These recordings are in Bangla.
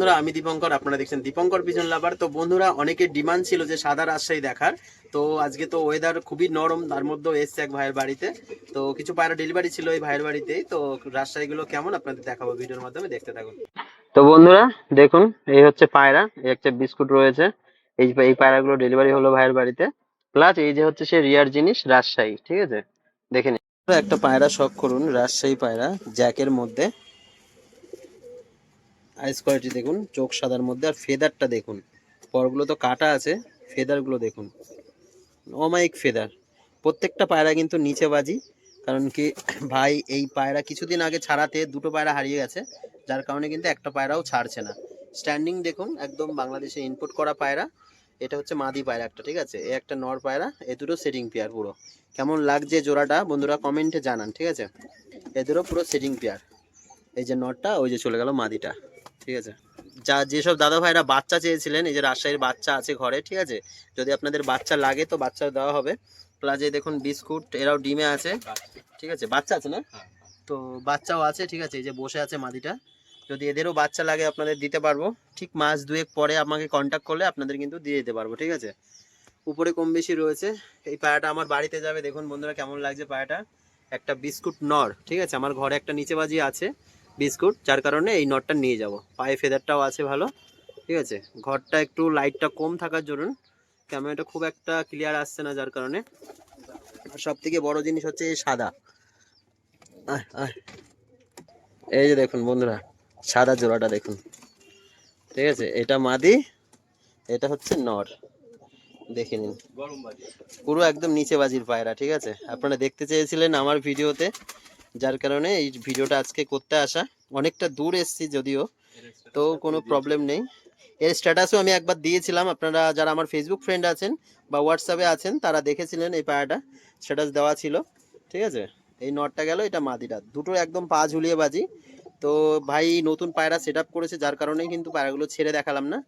বন্ধুরা, আমি দীপঙ্কর, আপনারা দেখছেন দীপঙ্কর পিজন লাভার তো বন্ধুরা অনেকের ডিমান্ড ছিল যে সাদা রাজশাহী দেখার। তো আজকে তো ওয়েদার খুবই নরম, তার মধ্যেও এসছে এক ভাইয়ের বাড়িতে। তো কিছু পায়রা ডেলিভারি ছিল এই ভাইয়ের বাড়িতেই। তো রাজশাহীগুলো কেমন? আপনাদের দেখাবো ভিডিওর মাধ্যমে, দেখতে থাকুন। তো বন্ধুরা, দেখুন, এই হচ্ছে পায়রা, এই একটা বিস্কুট রয়েছে। এই এই পায়রাগুলো ডেলিভারি হলো ভাইয়ের বাড়িতে। প্লাস এই যে হচ্ছে সে রিয়ার জিনিস, রাজশাহী, ঠিক আছে? দেখে নিন। একটা পায়রা শখ করুন, রাজশাহী পায়রা, জ্যাকের মধ্যে। আইস কোয়ালিটি দেখুন, চোখ সাদার মধ্যে, আর ফেদারটা দেখুন। পরগুলো তো কাটা আছে, ফেদারগুলো দেখুন। অমায়িক ফেদার। প্রত্যেকটা পায়রা কিন্তু নিচে বাজি, কারণ কি, ভাই, এই পায়রা কিছুদিন আগে ছাড়াতে দুটো পায়রা হারিয়ে গেছে, যার কারণে কিন্তু একটা পায়রাও ছাড়ছে না। স্ট্যান্ডিং দেখুন, একদম বাংলাদেশে ইনপুট করা পায়রা। এটা হচ্ছে মাদি পায়রা একটা, ঠিক আছে? এ একটা নর পায়রা, এ দুটো সেটিং পেয়ার পুরো। কেমন লাগছে জোড়াটা, বন্ধুরা কমেন্টে জানান, ঠিক আছে? এ দুটো পুরো সেটিং পেয়ার এই যে নটটা ওই যে চলে গেল মাদিটা। ঠিক আছে। যা যেসব দাদা ভাইরা বাচ্চা চেয়েছিলেন, এই যে রাজশাহীর বাচ্চা আছে ঘরে, ঠিক আছে? যদি আপনাদের বাচ্চা লাগে তো বাচ্চা দেওয়া হবে। প্লাস এই দেখুন বিস্কুট, এরাও ডিমে আছে। ঠিক আছে? বাচ্চা আছে না? তো বাচ্চাও আছে, ঠিক আছে? এই যে বসে আছে মাদিটা। যদি এদেরও বাচ্চা লাগে, আপনাদের দিতে পারব। ঠিক মাস দুয়েক পরে আমাকে কন্ট্যাক্ট করলে আপনাদের কিন্তু দিয়ে দিতে পারব, ঠিক আছে? উপরে কম বেশি রয়েছে। এই পায়াটা আমার বাড়িতে যাবে। দেখুন বন্ধুরা কেমন লাগছে পায়াটা। একটা বিস্কুট নর, ঠিক আছে? আমার ঘরে একটা নিচে বাজি আছে। বিস্কুট যার কারণে এই নটটা নিয়ে যাব। পায়ে ফেদারটাও আছে ভালো ঠিক আছে? ঘরটা একটু লাইটটা কম থাকার জন্য ক্যামেরাটা খুব একটা ক্লিয়ার আসছে না যার কারণে। আর সব থেকে বড় জিনিস হচ্ছে এই সাদা। এই যে দেখুন বন্ধুরা সাদা জোড়াটা দেখুন। ঠিক আছে? এটা মাদি এটা হচ্ছে নর। দেখে নিন। পুরো একদম নিচে বাজির পায়রা ঠিক আছে? আপনারা দেখতে চেয়েছিলেন আমার ভিডিওতে যার কারণে এই ভিডিওটা আজকে করতে আসা অনেকটা দূর এসছি যদিও, তো কোনো প্রবলেম নেই। এর স্ট্যাটাসও আমি একবার দিয়েছিলাম, আপনারা যারা আমার ফেসবুক ফ্রেন্ড আছেন বা হোয়াটসঅ্যাপে আছেন, তারা দেখেছিলেন এই পায়রাটা স্ট্যাটাস দেওয়া ছিল, ঠিক আছে? এই নটটা গেল, এটা মাদিটা, দুটো একদম পা ঝুলিয়ে বাজি। তো ভাই নতুন পায়রা সেট করেছে, যার কারণেই কিন্তু পায়রাগুলো ছেড়ে দেখালাম না।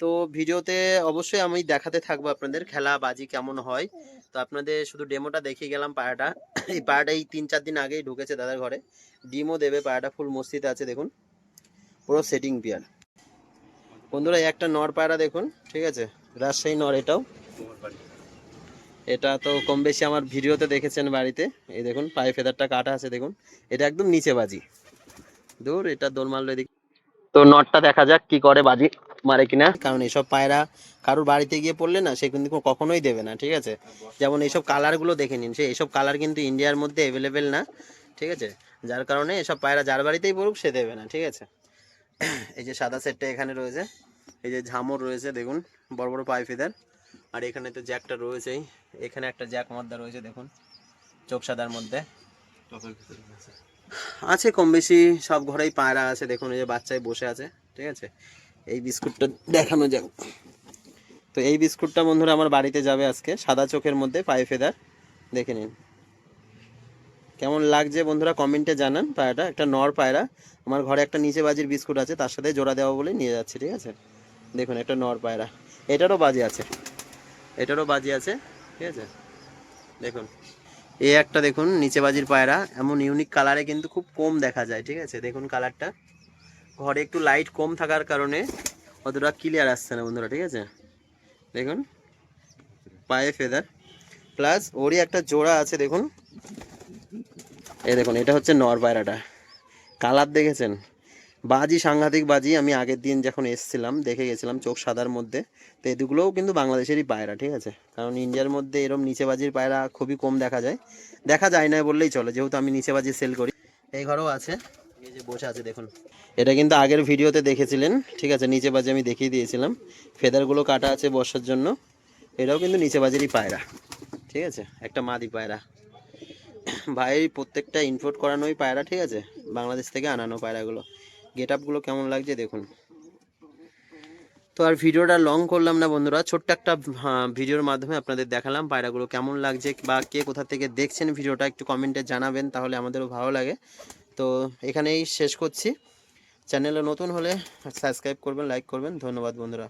তো ভিডিওতে অবশ্যই আমি দেখাতে থাকব আপনাদের খেলা বাজি কেমন হয়। তো আপনাদের শুধু ডেমোটা দেখিয়ে গেলাম পায়রাটা এই পায়রাটা এই তিন চার দিন আগেই ঢুকেছে দাদার ঘরে। ডিমও দেবে পায়রাটা ফুল মস্তিতে আছে, দেখুন। পুরো সেটিং পিয়ার। বন্ধুরা একটা নর পায়রা দেখুন, ঠিক আছে? রাজশাহী নর এটাও। এটা তো কম বেশি আমার ভিডিওতে দেখেছেন বাড়িতে। এই দেখুন, পায়ে ফেদারটা কাটা আছে, দেখুন। এটা একদম নিচে বাজি। দূর, এটা দোল মারলো এদিকে তো নটটা দেখা যাক কি করে বাজি মারে কিনা। কারণ এইসব পায়রা কারোর বাড়িতে গিয়ে পড়লে না সে কিন্তু কখনোই দেবে না ঠিক আছে? যেমন এইসব কালারগুলো দেখে নিন সে এইসব কালার কিন্তু ইন্ডিয়ার মধ্যে অ্যাভেলেবেল না ঠিক আছে? যার কারণে এসব পায়রা যার বাড়িতেই পড়ুক সে দেবে না ঠিক আছে? এই যে সাদা সেটটা এখানে রয়েছে এই যে ঝামর রয়েছে দেখুন বড় বড় পাই ফেদার। আর এখানে তো জ্যাকটা রয়েছেই এখানে একটা জ্যাক মদ্দা রয়েছে দেখুন চোখ সাদার মধ্যে। আছে কম বেশি, সব ঘরেই পায়রা আছে, দেখুন এই যে বাচ্চায় বসে আছে, ঠিক আছে? এই বিস্কুটটা দেখানো যাক। তো এই বিস্কুটটা বন্ধুরা আমার বাড়িতে যাবে আজকে, সাদা চোখের মধ্যে, পায়ে ফেদার, দেখে নিন। কেমন লাগছে বন্ধুরা কমেন্টে জানান পায়রাটা, একটা নর পায়রা। আমার ঘরে একটা নিচে বাজির বিস্কুট আছে, তার সাথে জোড়া দেওয়া বলে নিয়ে যাচ্ছে, ঠিক আছে? দেখুন, একটা নর পায়রা। এটারও বাজি আছে, এটারও বাজি আছে, ঠিক আছে? দেখুন। এই একটা দেখুন, নিচে বাজির পায়রা, এমন ইউনিক কালারে কিন্তু খুব কম দেখা যায়, ঠিক আছে? দেখুন কালারটা ঘরে একটু লাইট কম থাকার কারণে অতটা ক্লিয়ার আসছে না বন্ধুরা, ঠিক আছে? দেখুন, পায়ে ফেদার প্লাস ওরই একটা জোড়া আছে, দেখুন। এই দেখুন, এটা হচ্ছে নর পায়রাটা। কালার দেখেছেন? বাজি, সাংঘাতিক বাজি আমি আগের দিন যখন এসছিলাম, দেখে গেছিলাম চোখ সাদার মধ্যে। তো এগুলোও কিন্তু বাংলাদেশেরই পায়রা, ঠিক আছে? কারণ ইন্ডিয়ার মধ্যে এরম নিচে বাজির পায়রা খুবই কম দেখা যায়। দেখা যায় না বললেই চলে, যেহেতু আমি নিচে বাজি সেল করি। এই ঘরেও আছে। এই যে বসে আছে, দেখুন। এটা কিন্তু আগের ভিডিওতে দেখেছিলেন, ঠিক আছে? নিচে বাজি আমি দেখিয়ে দিয়েছিলাম। ফেদারগুলো কাটা আছে বসার জন্য। এটাও কিন্তু নিচে বাজিরই পায়রা, ঠিক আছে? একটা মাদি পায়রা। ভাই, প্রত্যেকটা ইনপোর্ট করানোই পায়রা, ঠিক আছে? বাংলাদেশ থেকে আনানো পায়রাগুলো। গেট আপগুলো কেমন লাগছে দেখুন। তো আর ভিডিওটা লং করলাম না বন্ধুরা ছোট্ট একটা হ্যাঁ, ভিডিওর মাধ্যমে আপনাদের দেখালাম পায়রাগুলো কেমন লাগছে বা কে কোথা থেকে দেখছেন ভিডিওটা একটু কমেন্টে জানাবেন তাহলে আমাদেরও ভালো লাগে। তো এখানেই শেষ করছি। চ্যানেলে নতুন হলে সাবস্ক্রাইব করবেন লাইক করবেন ধন্যবাদ বন্ধুরা।